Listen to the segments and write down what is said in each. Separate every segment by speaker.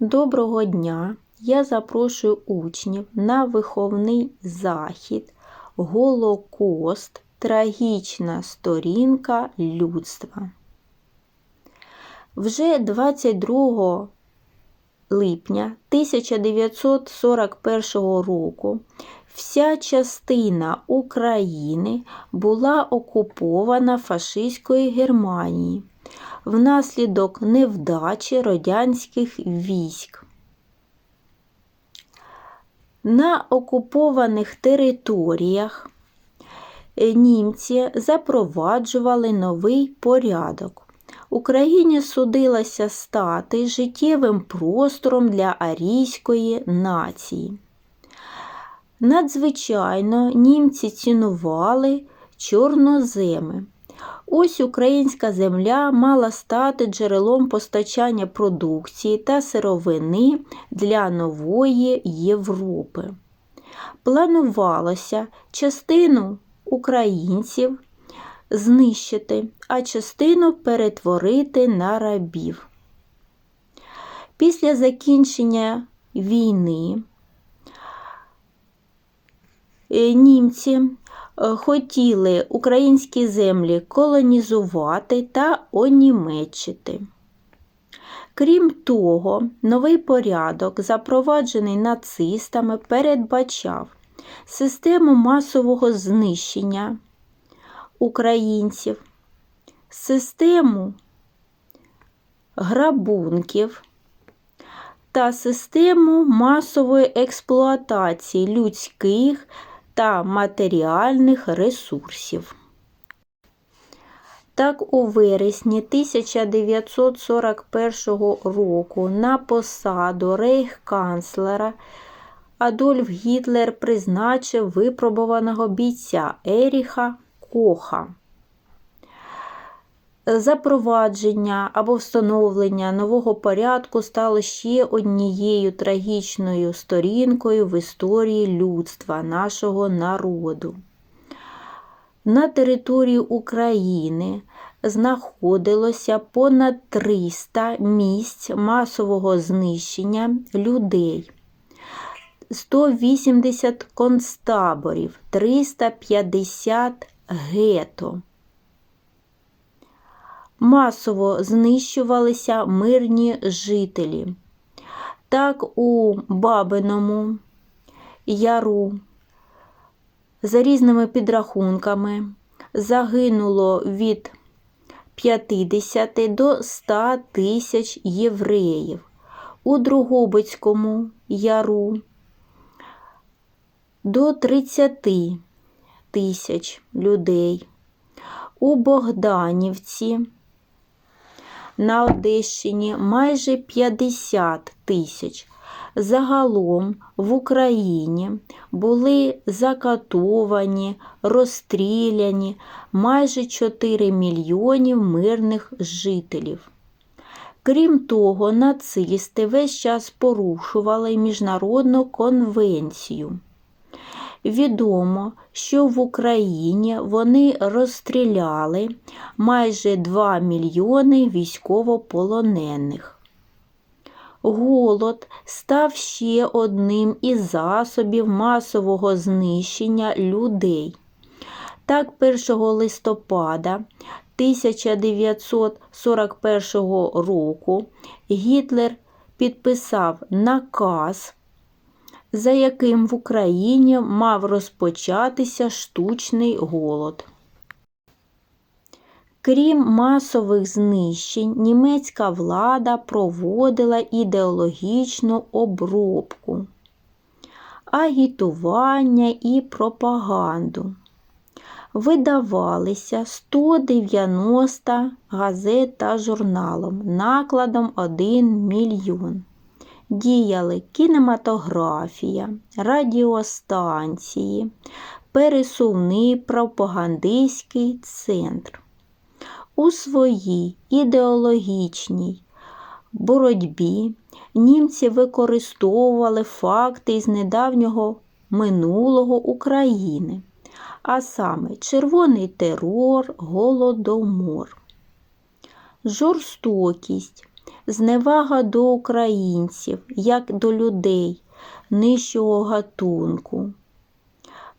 Speaker 1: Доброго дня! Я запрошую учнів на виховний захід Голокост Трагічна сторінка людства. Вже 22 липня 1941 року вся частина України була окупована фашистською Германією внаслідок невдачі радянських військ. На окупованих територіях німці запроваджували новий порядок. Україні судилося стати життєвим простором для арійської нації. Надзвичайно німці цінували чорноземи. Ось українська земля мала стати джерелом постачання продукції та сировини для нової Європи. Планувалося частину українців знищити, а частину перетворити на рабів. Після закінчення війни е, німці хотіли українські землі колонізувати та онімечити. Крім того, новий порядок, запроваджений нацистами, передбачав систему масового знищення українців, систему грабунків та систему масової експлуатації людських та матеріальних ресурсів. Так, у вересні 1941 року на посаду рейхканцлера Адольф Гітлер призначив випробуваного бійця Еріха Коха. Запровадження або встановлення нового порядку стало ще однією трагічною сторінкою в історії людства, нашого народу. На території України знаходилося понад 300 місць масового знищення людей, 180 концтаборів, 350 гето масово знищувалися мирні жителі. Так у Бабиному яру за різними підрахунками загинуло від 50 до 100 тисяч євреїв. У Другобицькому яру до 30 тисяч людей. У Богданівці на Одещині майже 50 тисяч. Загалом в Україні були закатовані, розстріляні майже 4 мільйонів мирних жителів. Крім того, нацисти весь час порушували міжнародну конвенцію. Відомо, що в Україні вони розстріляли майже 2 мільйони військовополонених. Голод став ще одним із засобів масового знищення людей. Так, 1 листопада 1941 року Гітлер підписав наказ за яким в Україні мав розпочатися штучний голод. Крім масових знищень, німецька влада проводила ідеологічну обробку, агітування і пропаганду. Видавалися 190 газет та журналом накладом 1 мільйон діяли кінематографія, радіостанції, пересувний пропагандистський центр. У своїй ідеологічній боротьбі німці використовували факти із недавнього минулого України, а саме червоний терор, голодомор, жорстокість, зневага до українців як до людей нижчого гатунку,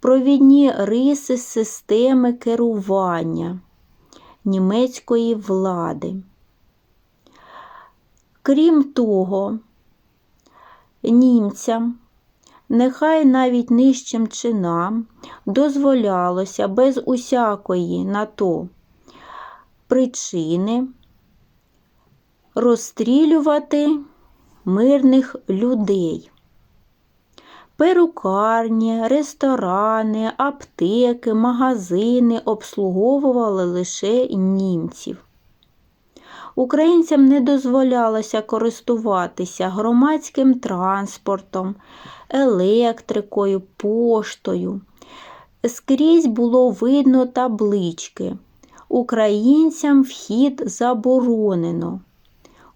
Speaker 1: провідні риси системи керування німецької влади. Крім того, німцям, нехай навіть нижчим чинам, дозволялося без усякої на то причини розстрілювати мирних людей. Перукарні, ресторани, аптеки, магазини обслуговували лише німців. Українцям не дозволялося користуватися громадським транспортом, електрикою, поштою. Скрізь було видно таблички. Українцям вхід заборонено.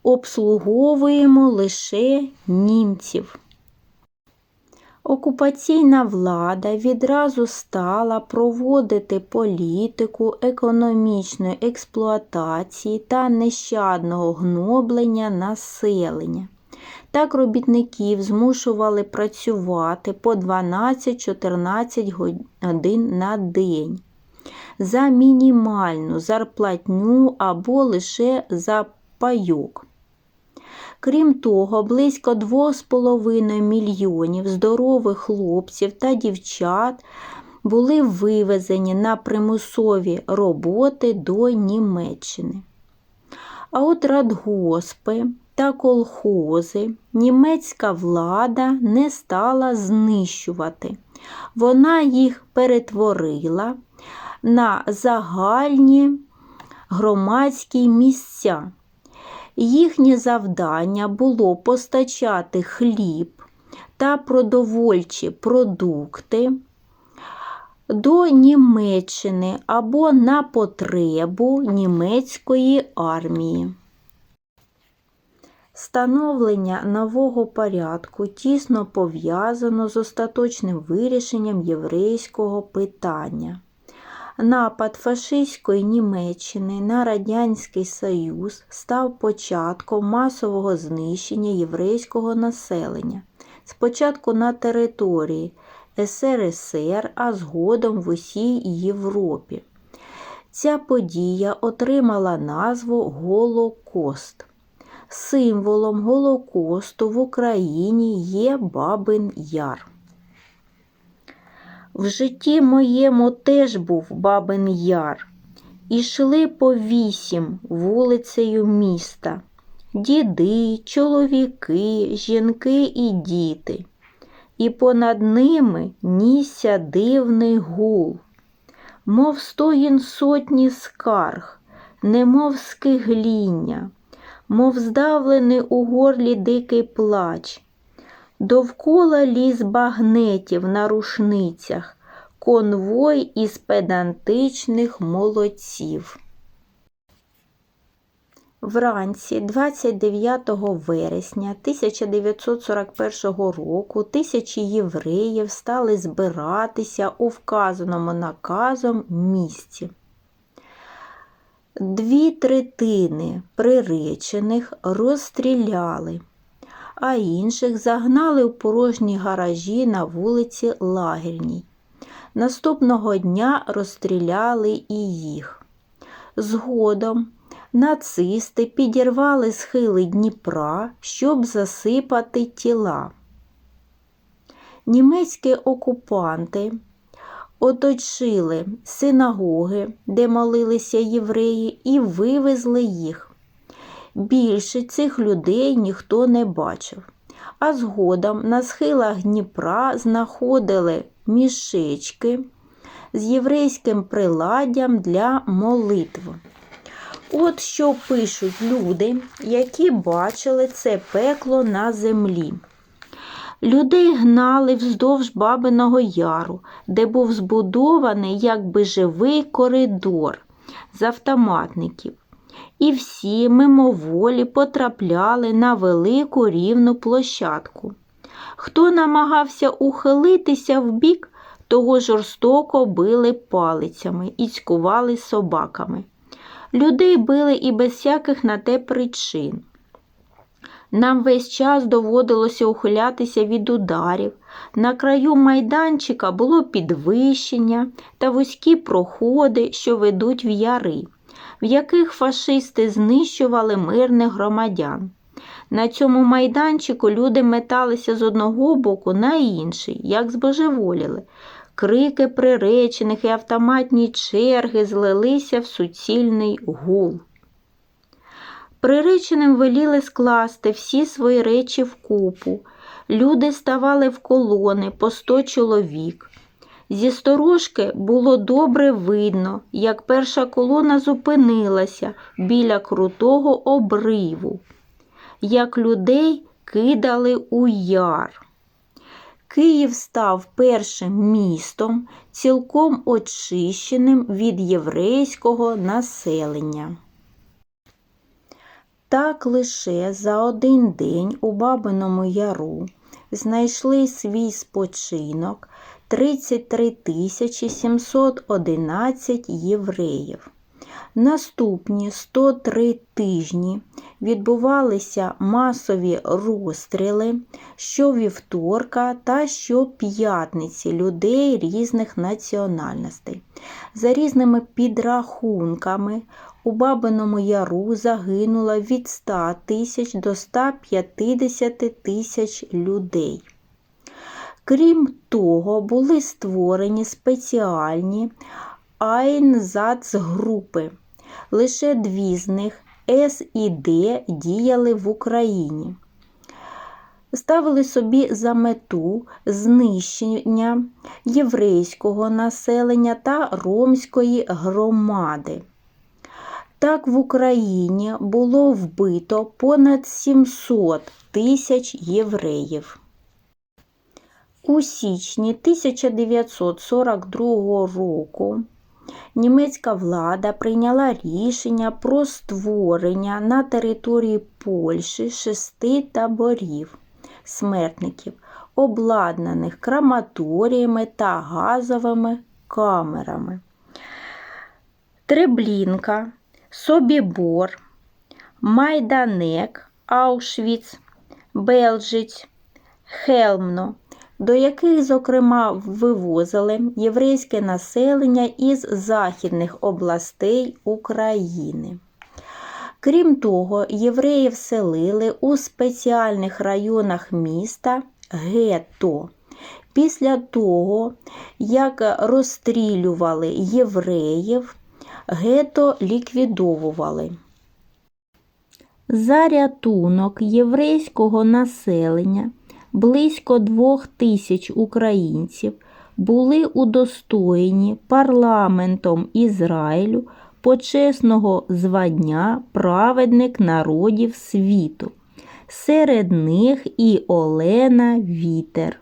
Speaker 1: Обслуговуємо лише німців. Окупаційна влада відразу стала проводити політику економічної експлуатації та нещадного гноблення населення. Так робітників змушували працювати по 12-14 годин на день за мінімальну зарплатню або лише за пайок. Крім того, близько 2,5 мільйонів здорових хлопців та дівчат були вивезені на примусові роботи до Німеччини. А от радгоспи та колхози німецька влада не стала знищувати. Вона їх перетворила на загальні громадські місця. Їхнє завдання було постачати хліб та продовольчі продукти до Німеччини або на потребу німецької армії. Становлення нового порядку тісно пов'язано з остаточним вирішенням єврейського питання. Напад фашистської Німеччини на Радянський Союз став початком масового знищення єврейського населення, спочатку на території СРСР, а згодом в усій Європі. Ця подія отримала назву Голокост. Символом Голокосту в Україні є Бабин Яр. В житті моєму теж був Бабин Яр. Ішли по вісім вулицею міста. Діди, чоловіки, жінки і діти. І понад ними нісся дивний гул, мов стогін сотні скарг, немов скигління, мов здавлений у горлі дикий плач. Довкола ліс багнетів на рушницях, конвой із педантичних молодців. Вранці 29 вересня 1941 року тисячі євреїв стали збиратися у вказаному наказом місці. Дві третини приречених розстріляли а інших загнали у порожні гаражі на вулиці Лагерній. Наступного дня розстріляли і їх. Згодом нацисти підірвали схили Дніпра, щоб засипати тіла. Німецькі окупанти оточили синагоги, де молилися євреї, і вивезли їх. Більше цих людей ніхто не бачив. А згодом на схилах Дніпра знаходили мішечки з єврейським приладдям для молитв. От що пишуть люди, які бачили це пекло на землі. Людей гнали вздовж Бабиного Яру, де був збудований якби живий коридор з автоматників і всі мимоволі потрапляли на велику рівну площадку. Хто намагався ухилитися вбік, того жорстоко били палицями і цькували собаками. Людей били і без всяких на те причин. Нам весь час доводилося ухилятися від ударів. На краю майданчика було підвищення та вузькі проходи, що ведуть в яри, в яких фашисти знищували мирних громадян. На цьому майданчику люди металися з одного боку на інший, як збожеволіли. Крики приречених і автоматні черги злилися в суцільний гул. Приреченим веліли скласти всі свої речі в купу. Люди ставали в колони по сто чоловік. Зі сторожки було добре видно, як перша колона зупинилася біля крутого обриву, як людей кидали у яр. Київ став першим містом, цілком очищеним від єврейського населення. Так лише за один день у Бабиному Яру знайшли свій спочинок 33 711 євреїв. Наступні 103 тижні відбувалися масові розстріли щовівторка та щоп'ятниці людей різних національностей. За різними підрахунками у Бабиному Яру загинуло від 100 тисяч до 150 тисяч людей. Крім того, були створені спеціальні Айнзацгрупи. Лише дві з них С і Д діяли в Україні. Ставили собі за мету знищення єврейського населення та ромської громади. Так в Україні було вбито понад 700 тисяч євреїв. У січні 1942 року німецька влада прийняла рішення про створення на території Польщі шести таборів смертників, обладнаних краматоріями та газовими камерами. Треблінка, Собібор, Майданек, Аушвіц, Белжиць, Хелмно, до яких, зокрема, вивозили єврейське населення із західних областей України. Крім того, євреїв селили у спеціальних районах міста гетто. Після того, як розстрілювали євреїв, гетто ліквідовували. За рятунок єврейського населення близько двох тисяч українців були удостоєні парламентом Ізраїлю почесного звання праведник народів світу. Серед них і Олена Вітер.